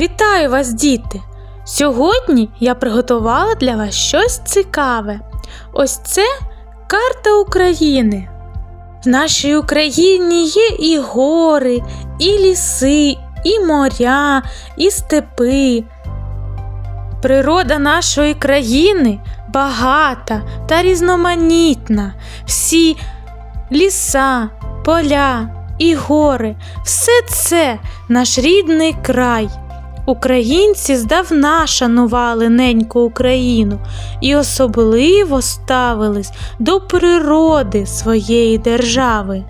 Вітаю вас, діти! Сьогодні я приготувала для вас щось цікаве. Ось це карта України. В нашій Україні є і гори, і ліси, і моря, і степи. Природа нашої країни багата та різноманітна. Всі ліса, поля і гори все це наш рідний край. Українці здавна шанували неньку Україну і особливо ставились до природи своєї держави.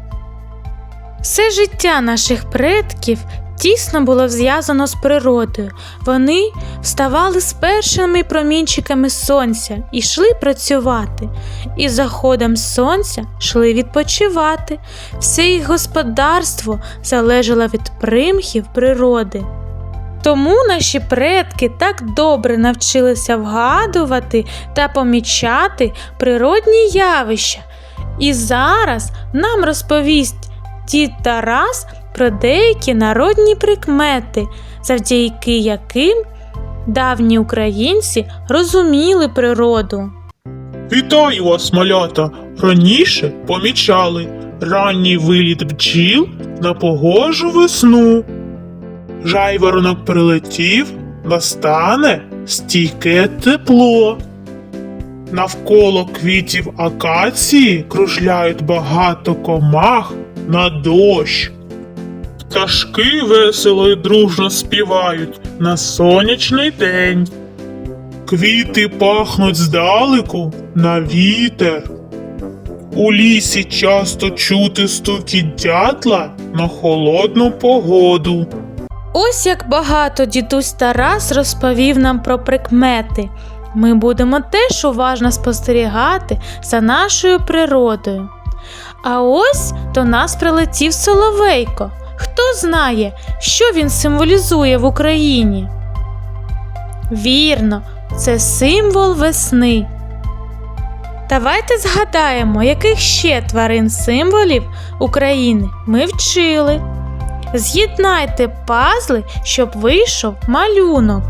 Все життя наших предків тісно було зв'язано з природою. Вони вставали з першими промінчиками сонця і йшли працювати, і з заходом сонця йшли відпочивати. Все їх господарство залежало від примхів природи. Тому наші предки так добре навчилися вгадувати та помічати природні явища. І зараз нам розповість дід Тарас про деякі народні прикмети, завдяки яким давні українці розуміли природу. Вітаю вас, малята! Раніше помічали ранній виліт бджіл на погожу весну. Жайворонок прилетів, настане стійке тепло. Навколо квітів акації кружляють багато комах на дощ. Пташки весело й дружно співають на сонячний день. Квіти пахнуть здалеку на вітер. У лісі часто чути стукіт дятла на холодну погоду. Ось як багато дідусь Тарас розповів нам про прикмети. Ми будемо теж уважно спостерігати за нашою природою. А ось до нас прилетів Соловейко. Хто знає, що він символізує в Україні? Вірно, це символ весни. Давайте згадаємо, яких ще тварин символів України ми вчили. З'єднайте пазли, щоб вийшов малюнок.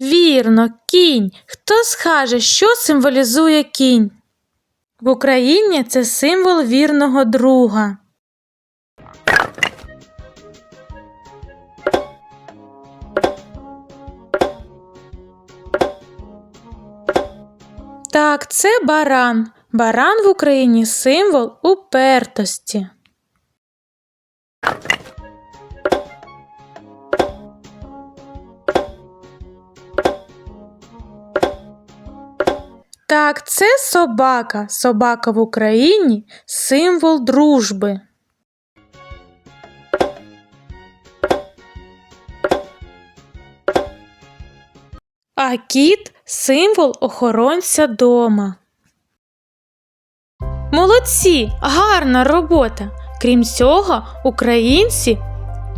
Вірно, кінь. Хто скаже, що символізує кінь? В Україні це символ вірного друга. Так, це баран. Баран в Україні символ упертості. Так, це собака. Собака в Україні символ дружби. А кіт символ охоронця дома. Молодці! Гарна робота! Крім цього, українці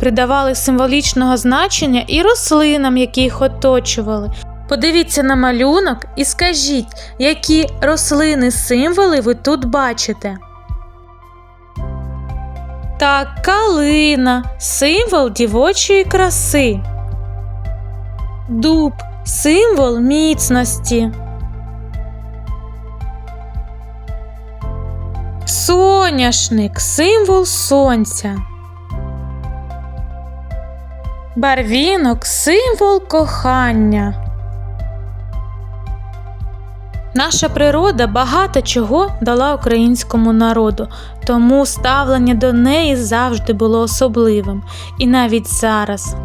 придавали символічного значення і рослинам, які їх оточували. Подивіться на малюнок і скажіть, які рослини символи ви тут бачите. Так, калина символ дівочої краси. Дуб символ міцності. Соняшник символ сонця. Барвінок символ кохання. Наша природа багато чого дала українському народу, тому ставлення до неї завжди було особливим, і навіть зараз.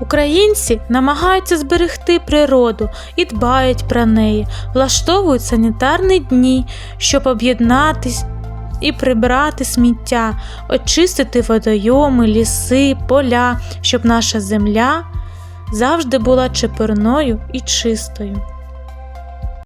Українці намагаються зберегти природу і дбають про неї, влаштовують санітарні дні, щоб об'єднатись і прибрати сміття, очистити водойоми, ліси, поля, щоб наша земля завжди була чепурною і чистою.